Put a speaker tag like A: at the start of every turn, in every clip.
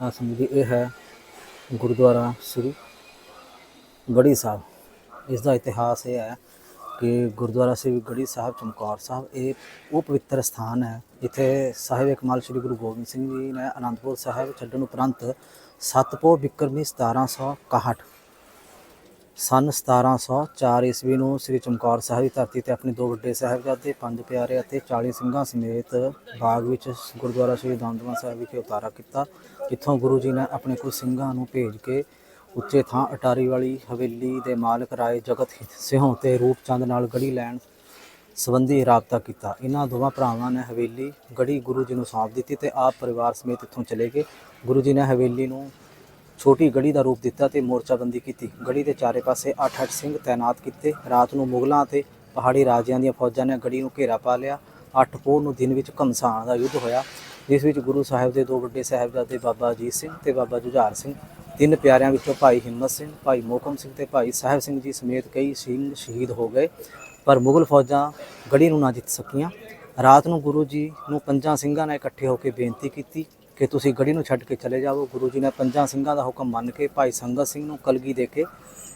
A: ਸਾਧ ਸੰਗਤ ਇਹ ਹੈ ਗੁਰਦੁਆਰਾ ਸ੍ਰੀ ਗੜੀ ਸਾਹਿਬ। ਇਸ ਦਾ ਇਤਿਹਾਸ ਇਹ ਹੈ ਕਿ ਗੁਰਦੁਆਰਾ ਸ੍ਰੀ ਗੜੀ ਸਾਹਿਬ, ਚਮਕੌਰ ਸਾਹਿਬ, ਇਹ ਉਹ ਪਵਿੱਤਰ ਸਥਾਨ ਹੈ ਜਿੱਥੇ ਸਾਹਿਬ ਕਮਾਲ ਸ੍ਰੀ ਗੁਰੂ ਗੋਬਿੰਦ ਸਿੰਘ ਜੀ ਨੇ ਅਨੰਦਪੁਰ ਸਾਹਿਬ ਛੱਡਣ ਉਪਰੰਤ ਸਤਪੋ ਬਿਕਰਮੀ 1761 ਸਨ 1704 ਈਸਵੀ ਨੂੰ ਸ੍ਰੀ ਚਮਕੌਰ ਸਾਹਿਬ ਦੀ ਧਰਤੀ ਤੇ ਆਪਣੇ ਦੋ ਵੱਡੇ ਸਾਹਿਬਜ਼ਾਦੇ, ਪੰਜ ਪਿਆਰੇ ਅਤੇ 40 ਸਿੰਘਾਂ ਸਮੇਤ ਬਾਗ ਵਿੱਚ ਗੁਰਦੁਆਰਾ ਸ੍ਰੀ ਦਮਦਮਾ ਸਾਹਿਬ ਵਿਖੇ ਉਤਾਰਾ ਕੀਤਾ, ਜਿੱਥੋਂ ਗੁਰੂ ਜੀ ਨੇ ਆਪਣੇ ਕੁਝ ਸਿੰਘਾਂ ਨੂੰ ਭੇਜ ਕੇ ਉੱਚੇ ਥਾਂ ਅਟਾਰੀ ਵਾਲੀ ਹਵੇਲੀ ਦੇ ਮਾਲਕ ਰਾਏ ਜਗਤ ਸਿਉਂ ਤੇ ਰੂਪ ਚੰਦ ਨਾਲ ਗੜੀ ਲੈਣ ਸੰਬੰਧੀ ਰਾਬਤਾ ਕੀਤਾ। ਇਹਨਾਂ ਦੋਵਾਂ ਭਰਾਵਾਂ ਨੇ ਹਵੇਲੀ ਗੜੀ ਗੁਰੂ ਜੀ ਨੂੰ ਸੌਂਪ ਦਿੱਤੀ ਤੇ ਆਪ ਪਰਿਵਾਰ ਸਮੇਤ ਇੱਥੋਂ ਚਲੇ ਗਏ। ਗੁਰੂ ਜੀ ਨੇ ਹਵੇਲੀ ਨੂੰ ਛੋਟੀ ਗੜੀ ਦਾ ਰੂਪ ਦਿੱਤਾ ਤੇ ਮੋਰਚਾਬੰਦੀ ਕੀਤੀ। ਗੜੀ ਦੇ ਚਾਰੇ ਪਾਸੇ 8-8 ਸਿੰਘ ਤਾਇਨਾਤ ਕੀਤੇ। ਰਾਤ ਨੂੰ ਮੁਗਲਾਂ ਅਤੇ ਪਹਾੜੀ ਰਾਜਿਆਂ ਦੀਆਂ ਫੌਜਾਂ ਨੇ ਗੜੀ ਨੂੰ ਘੇਰਾ ਪਾ ਲਿਆ। 8 ਪੋਹ ਨੂੰ ਦਿਨ ਵਿੱਚ ਘਮਸਾਨ ਦਾ ਯੁੱਧ ਹੋਇਆ, ਜਿਸ ਵਿੱਚ ਗੁਰੂ ਸਾਹਿਬ ਦੇ ਦੋ ਵੱਡੇ ਸਾਹਿਬਜ਼ਾਦੇ ਬਾਬਾ ਅਜੀਤ ਸਿੰਘ ਤੇ ਬਾਬਾ ਜੁਝਾਰ ਸਿੰਘ, ਤਿੰਨ ਪਿਆਰਿਆਂ ਵਿੱਚੋਂ ਭਾਈ ਹਿੰਮਤ ਸਿੰਘ, ਭਾਈ ਮੋਕਮ ਸਿੰਘ ਤੇ ਭਾਈ ਸਾਹਿਬ ਸਿੰਘ ਜੀ ਸਮੇਤ ਕਈ ਸਿੰਘ ਸ਼ਹੀਦ ਹੋ ਗਏ। ਪਰ ਮੁਗਲ ਫੌਜਾਂ ਗੜੀ ਨੂੰ ਨਾ ਜਿੱਤ ਸਕੀਆਂ। ਰਾਤ ਨੂੰ ਗੁਰੂ ਜੀ ਨੂੰ ਪੰਜਾਂ ਸਿੰਘਾਂ ਨੇ ਇਕੱਠੇ ਹੋ ਕੇ ਬੇਨਤੀ ਕੀਤੀ। ਕਿ ਤੁਸੀਂ ਗੜੀ ਨੂੰ ਛੱਡ ਕੇ ਚਲੇ ਜਾਵੋ। ਗੁਰੂ ਜੀ ਨੇ ਪੰਜਾਂ ਸਿੰਘਾਂ ਦਾ ਹੁਕਮ ਮੰਨ ਕੇ ਭਾਈ ਸੰਗਤ ਸਿੰਘ ਨੂੰ ਕਲਗੀ ਦੇ ਕੇ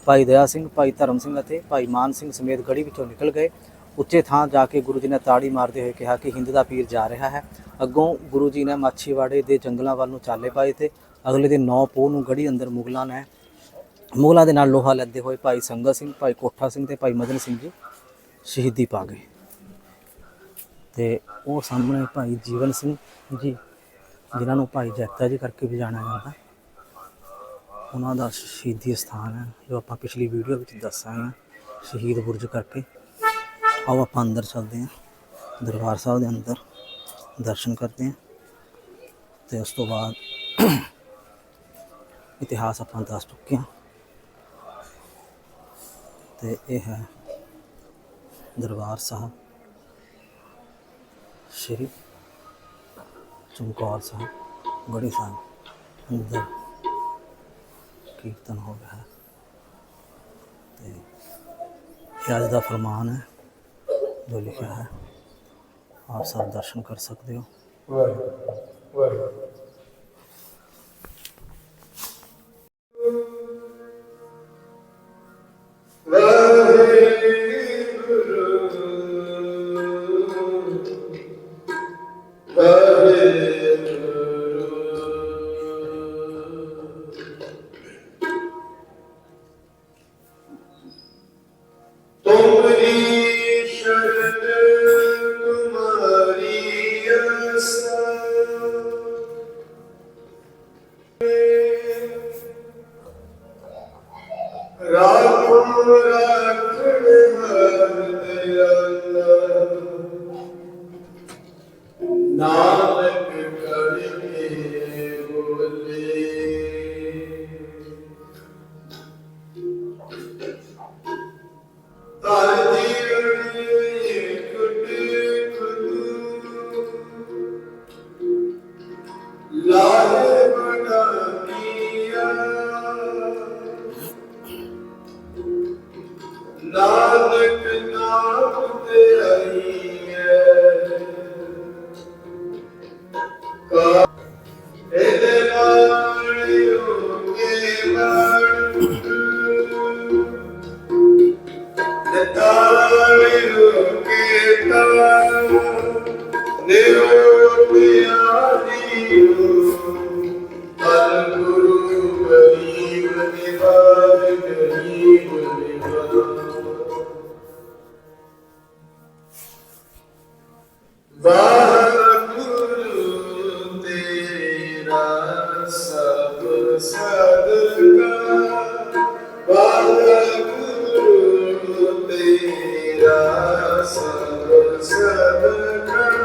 A: ਭਾਈ ਦਇਆ ਸਿੰਘ, ਭਾਈ ਧਰਮ ਸਿੰਘ ਅਤੇ ਭਾਈ ਮਾਨ ਸਿੰਘ ਸਮੇਤ ਗੜੀ ਵਿੱਚੋਂ ਨਿਕਲ ਗਏ। ਉੱਚੇ ਥਾਂ ਜਾ ਕੇ ਗੁਰੂ ਜੀ ਨੇ ਤਾੜੀ ਮਾਰਦੇ ਹੋਏ ਕਿਹਾ ਕਿ ਹਿੰਦ ਦਾ ਪੀਰ ਜਾ ਰਿਹਾ ਹੈ। ਅੱਗੋਂ ਗੁਰੂ ਜੀ ਨੇ ਮਾਛੀਵਾੜੇ ਦੇ ਜੰਗਲਾਂ ਵੱਲ ਨੂੰ ਚਾਲੇ ਪਾਏ ਤੇ ਅਗਲੇ ਦਿਨ 9 ਪੋਹ ਨੂੰ ਗੜੀ ਅੰਦਰ ਮੁਗਲਾਂ ਨੇ ਮੁਗਲਾਂ ਦੇ ਨਾਲ ਲੋਹਾ ਲੈਂਦੇ ਹੋਏ ਭਾਈ ਸੰਗਤ ਸਿੰਘ, ਭਾਈ ਕੋਠਾ ਸਿੰਘ ਤੇ ਭਾਈ ਮਦਨ ਸਿੰਘ ਜੀ ਸ਼ਹੀਦੀ ਪਾ ਗਏ। ਤੇ ਉਹ ਸਾਹਮਣੇ ਭਾਈ ਜੀਵਨ ਸਿੰਘ ਜੀ ਜਿਨ੍ਹਾਂ ਨੂੰ ਭਾਈ ਜੈਤਾ ਜੀ ਕਰਕੇ ਵੀ ਜਾਣਿਆ ਜਾਂਦਾ। ਉਹਨਾਂ ਦਾ ਸ਼ਹੀਦੀ ਸਥਾਨ ਹੈ, ਜੋ ਆਪਾਂ ਪਿਛਲੀ ਵੀਡੀਓ ਵਿੱਚ ਦੱਸਾਂਗੇ, ਸ਼ਹੀਦ ਬੁਰਜ ਕਰਕੇ। ਆਓ ਆਪਾਂ ਅੰਦਰ ਚੱਲਦੇ ਹਾਂ, ਦਰਬਾਰ ਸਾਹਿਬ ਦੇ ਅੰਦਰ ਦਰਸ਼ਨ ਕਰਦੇ ਹਾਂ। ਤੇ ਉਸ ਤੋਂ ਬਾਅਦ ਇਤਿਹਾਸ ਆਪਾਂ ਦੱਸ ਚੁੱਕੇ ਹਾਂ। ਤੇ ਇਹ ਹੈ ਦਰਬਾਰ ਸਾਹਿਬ, ਸ਼੍ਰੀ ਚਮਕੌਰ ਸਾਹਿਬ ਗੜੀ ਸਾਹਿਬ ਅੰਦਰ ਕੀਰਤਨ ਹੋ ਰਿਹਾ ਹੈ ਤੇ ਇਹ ਅੱਜ ਦਾ ਫਰਮਾਨ ਹੈ ਜੋ ਲਿਖਿਆ ਹੈ ਆਪ ਸਭ ਦਰਸ਼ਨ ਕਰ
B: রাখুন রাখবে ਨਿਰੋਪਿਆ ਦੀਓ Nasıl
A: sevdim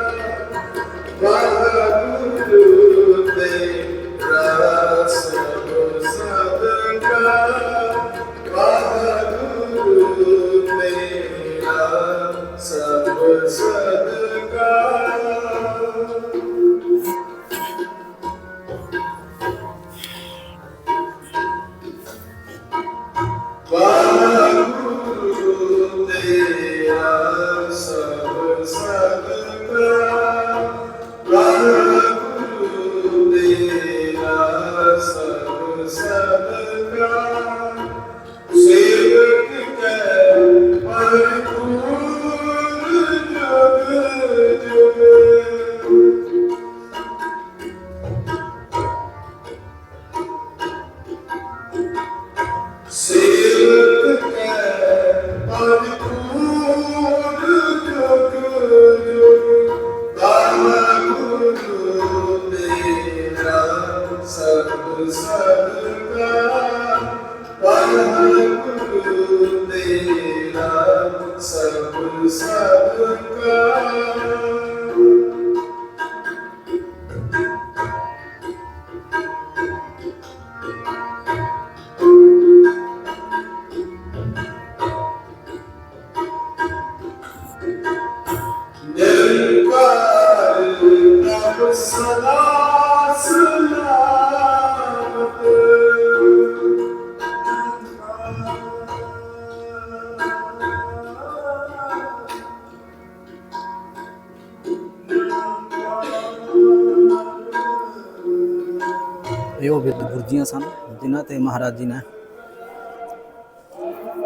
A: ਉਹ ਸਨ, ਜਿਨ੍ਹਾਂ ਤੇ ਮਹਾਰਾਜ ਜੀ ਨੇ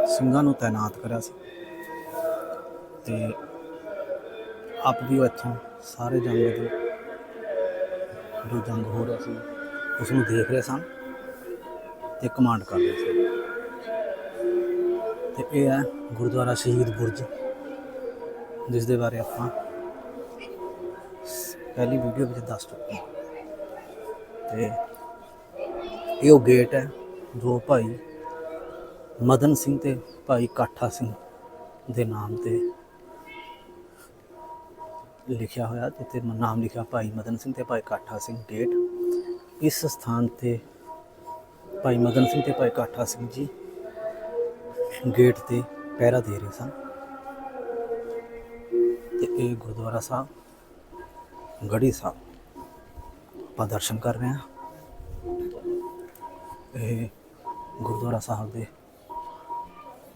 A: ਸਿੰਘਾਂ ਨੂੰ ਤਾਇਨਾਤ ਕਰਿਆ ਸੀ। ਤੇ ਆਪ ਵੀ ਉਹ ਇੱਥੋਂ ਸਾਰੇ ਜੰਗ ਦੇ ਜੋ ਜੰਗ ਹੋ ਰਿਹਾ ਸੀ, ਉਸ ਨੂੰ ਦੇਖ ਰਹੇ ਸਨ ਤੇ ਕਮਾਂਡ ਕਰ ਰਹੇ ਸੀ। ਤੇ ਇਹ ਹੈ ਗੁਰਦੁਆਰਾ ਸ਼ਹੀਦ ਬੁਰਜ, ਜਿਸ ਦੇ ਬਾਰੇ ਆਪਾਂ ਪਹਿਲੀ ਵੀਡੀਓ ਵਿੱਚ ਦੱਸ ਚੁੱਕੇ ਹਾਂ। ਤੇ ਇਹ ਉਹ ਗੇਟ ਹੈ ਜੋ ਭਾਈ ਮਦਨ ਸਿੰਘ ਤੇ ਭਾਈ ਕਾਠਾ ਸਿੰਘ ਦੇ ਨਾਮ ਤੇ ਲਿਖਿਆ ਹੋਇਆ ਜਿੱਥੇ ਨਾਮ ਲਿਖਿਆ ਭਾਈ ਮਦਨ ਸਿੰਘ ਤੇ ਭਾਈ ਕਾਠਾ ਸਿੰਘ ਗੇਟ ਇਸ ਸਥਾਨ ਤੇ ਭਾਈ ਮਦਨ ਸਿੰਘ ਤੇ ਭਾਈ ਕਾਠਾ ਸਿੰਘ ਜੀ ਗੇਟ ਤੇ ਪਹਿਰਾ ਦੇ ਰਹੇ ਸਨ। ਤੇ ਇਹ ਗੁਰਦੁਆਰਾ ਸਾਹਿਬ ਗੜੀ ਸਾਹਿਬ ਆਪਾਂ ਦਰਸ਼ਨ ਕਰ ਰਹੇ ਹਾਂ। ਇਹ ਗੁਰਦੁਆਰਾ ਸਾਹਿਬ ਦੇ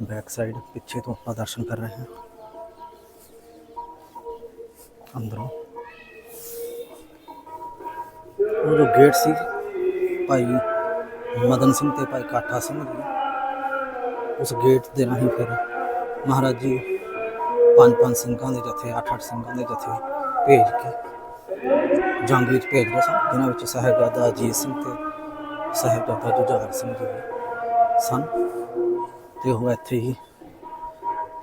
A: ਬੈਕ ਸਾਈਡ ਪਿੱਛੇ ਤੋਂ ਆਪਾਂ ਦਰਸ਼ਨ ਕਰ ਰਹੇ ਹਾਂ। ਅੰਦਰੋਂ। ਉਹ ਜੋ ਗੇਟ ਸੀ, ਭਾਈ ਮਦਨ ਸਿੰਘ ਤੇ ਭਾਈ ਕਾਠਾ ਸਿੰਘ ਜੀ, ਉਸ ਗੇਟ ਦੇ ਰਾਹੀਂ ਫਿਰ ਮਹਾਰਾਜ ਜੀ ਪੰਜ ਪੰਜ ਸਿੰਘਾਂ ਦੇ ਜਥੇ, ਅੱਠ ਅੱਠ ਸਿੰਘਾਂ ਦੇ ਜਥੇ ਭੇਜ ਕੇ ਜੰਗ ਵਿੱਚ ਭੇਜ ਰਹੇ ਸਨ, ਜਿਨ੍ਹਾਂ ਵਿੱਚ ਸਾਹਿਬਜ਼ਾਦਾ ਅਜੀਤ ਸਿੰਘ ਤੇ ਸਾਹਿਬਜ਼ਾਦਾ ਜੁਝਾਰ ਸਿੰਘ ਜੀ ਸਨ ਤੇ ਉਹ ਇੱਥੇ ਹੀ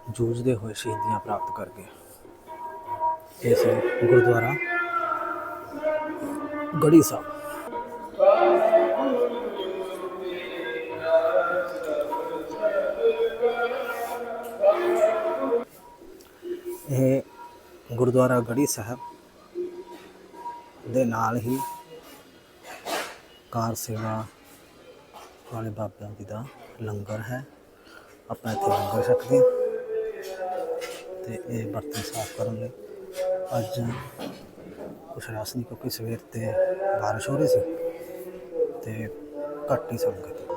A: ਜੂਝਦੇ ਹੋਏ ਸ਼ਹੀਦੀਆਂ ਪ੍ਰਾਪਤ ਕਰ ਗਏ। ਇਹ ਗੁਰਦੁਆਰਾ ਗੜੀ ਸਾਹਿਬ। ਇਹ ਗੁਰਦੁਆਰਾ ਗੜੀ ਸਾਹਿਬ ਦੇ ਨਾਲ ਹੀ ਕਾਰ ਸੇਵਾ ਵਾਲੇ ਬਾਬਿਆਂ ਜੀ ਦਾ ਲੰਗਰ ਹੈ। ਆਪਾਂ ਇੱਥੇ ਲੰਗਰ ਛਕਦੇ ਹਾਂ ਤੇ ਇਹ ਬਰਤਨ ਸਾਫ਼ ਕਰਨ ਲਈ ਅੱਜ ਕੁਛ ਰਸ ਨਹੀਂ ਕਿਉਂਕਿ ਸਵੇਰ ਤੇ ਬਾਰਿਸ਼ ਹੋ ਰਹੀ ਸੀ ਤੇ ਘੱਟ ਹੀ ਸੰਗਤ